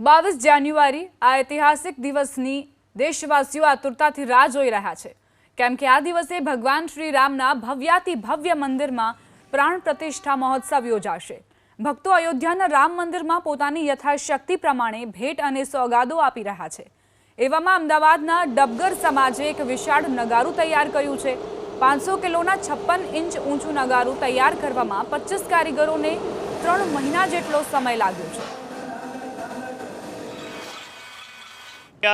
બાવીસ જાન્યુઆરી આ ઐતિહાસિક દિવસની દેશવાસીઓ આતુરતાથી રાહ જોઈ રહ્યા છે. કેમ કે આ દિવસે ભગવાન શ્રી રામના ભવ્યાતિ ભવ્ય મંદિરમાં પ્રાણ પ્રતિષ્ઠા મહોત્સવ યોજાશે. ભક્તો અયોધ્યાના રામ મંદિરમાં પોતાની યથાશક્તિ પ્રમાણે ભેટ અને સોગાદો આપી રહ્યા છે. એવામાં અમદાવાદના ડબગર સમાજે એક વિશાળ નગારું તૈયાર કર્યું છે. પાંચસો કિલોના છપ્પન ઇંચ ઊંચું નગારું તૈયાર કરવામાં પચીસ કારીગરોને ત્રણ મહિના જેટલો સમય લાગ્યો છે.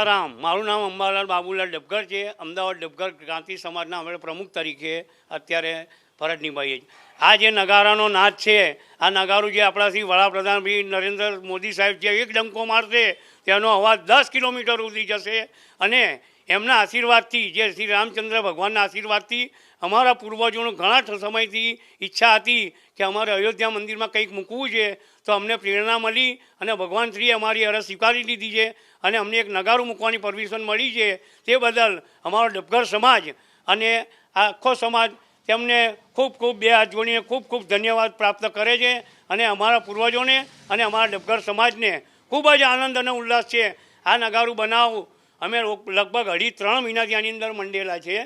રામ મારું નામ અંબાલાલ બાબુલાલ ડબગર છે. અમદાવાદ ડબગર ક્રાંતિ સમાજના અમે પ્રમુખ તરીકે અત્યારે ફરજ નિભાવીએ છીએ આ જે નગારાનો નાદ છે, આ નગારું જે આપણાથી વડાપ્રધાન શ્રી નરેન્દ્ર મોદી સાહેબ જે એક ડંકો મારશે, તેનો અવાજ દસ કિલોમીટર સુધી જશે. અને એમના આશીર્વાદથી, જે શ્રી રામચંદ્ર ભગવાનના આશીર્વાદથી અમારા પૂર્વજોનો ઘણા સમયથી ઈચ્છા હતી કે અમારે અયોધ્યા મંદિરમાં કંઈક મૂકવું છે, તો અમને પ્રેરણા મળી અને ભગવાન શ્રીએ અમારી અરજ સ્વીકારી લીધી છે અને અમને એક નગારું મૂકવાની પરમિશન મળી છે. તે બદલ અમારો ડબગર સમાજ અને આખો સમાજ તેમને ખૂબ ખૂબ બે હાથ જોડીને ખૂબ ખૂબ ધન્યવાદ પ્રાપ્ત કરે છે અને અમારા પૂર્વજોને અને અમારા ડબગર સમાજને ખૂબ જ આનંદ અને ઉલ્લાસ છે. આ નગારું બનાવું અમે લગભગ અઢી ત્રણ મહિનાથી આની અંદર મંડેલા છે.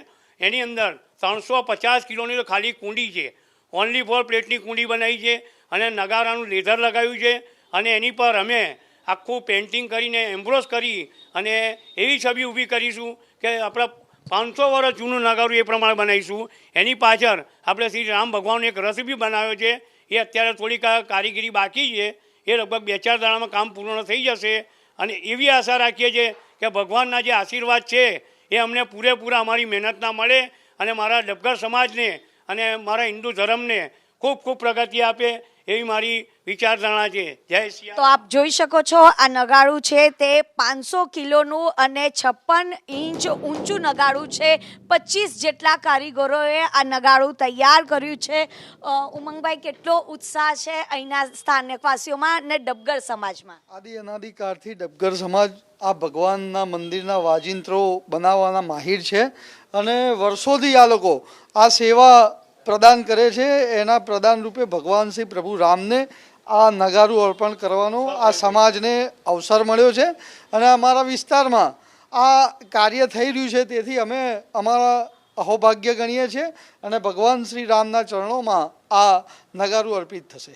એની અંદર ત્રણસો પચાસ કિલોની તો ખાલી કુંડી છે. ઓનલી ફોર પ્લેટની કુંડી બનાવી છે અને નગારાનું લેધર લગાવ્યું છે અને એની પર અમે આખું પેઇન્ટિંગ કરીને એમ્બ્રોસ કરી અને એવી છબી ઊભી કરીશું કે આપણા પાંચસો વર્ષ જૂનું નગારું એ પ્રમાણે બનાવીશું. એની પાછળ આપણે શ્રી રામ ભગવાનનો એક રસ બનાવ્યો છે. એ અત્યારે થોડીક કારીગરી બાકી છે. એ લગભગ બે ચાર દાડામાં કામ પૂર્ણ થઈ જશે. અને એવી આશા રાખીએ છીએ કે ભગવાનના જે આશીર્વાદ છે એ અમને પૂરેપૂરા અમારી મહેનતના મળે અને મારા ડબગર સમાજને અને મારા હિન્દુ ધર્મને ખૂબ ખૂબ પ્રગતિ આપે એવી મારી વિચારધારણા છે. જય શ્રી તો આપ જોઈ શકો છો આ નગાડું છે તે પાંચસો કિલોનું અને છપ્પન ઇંચ ઊંચું નગાડું છે. પચીસ જેટલા કારીગરોએ આ નગાડું તૈયાર કર્યું છે. ઉમંગભાઈ કેટલો ઉત્સાહ છે અહીંના સ્થાનિકવાસીઓમાં અને ડબગર સમાજમાં? આદિ અનાદિકાળથી ડબગર સમાજ આ ભગવાનના મંદિરના વાજિંત્રો બનાવવાના માહિર છે. અને વર્ષોથી આ લોકો આ સેવા પ્રદાન કરે છે, એના પ્રદાન રૂપે ભગવાન શ્રી પ્રભુ રામને આ નગારું અર્પણ કરવાનો આ સમાજને અવસર મળ્યો છે. અને અમારા વિસ્તારમાં આ કાર્ય થઈ રહ્યું છે, તેથી અમે અમારા અહોભાગ્ય ગણીએ છીએ અને ભગવાન શ્રી રામના ચરણોમાં આ નગારું અર્પિત થશે.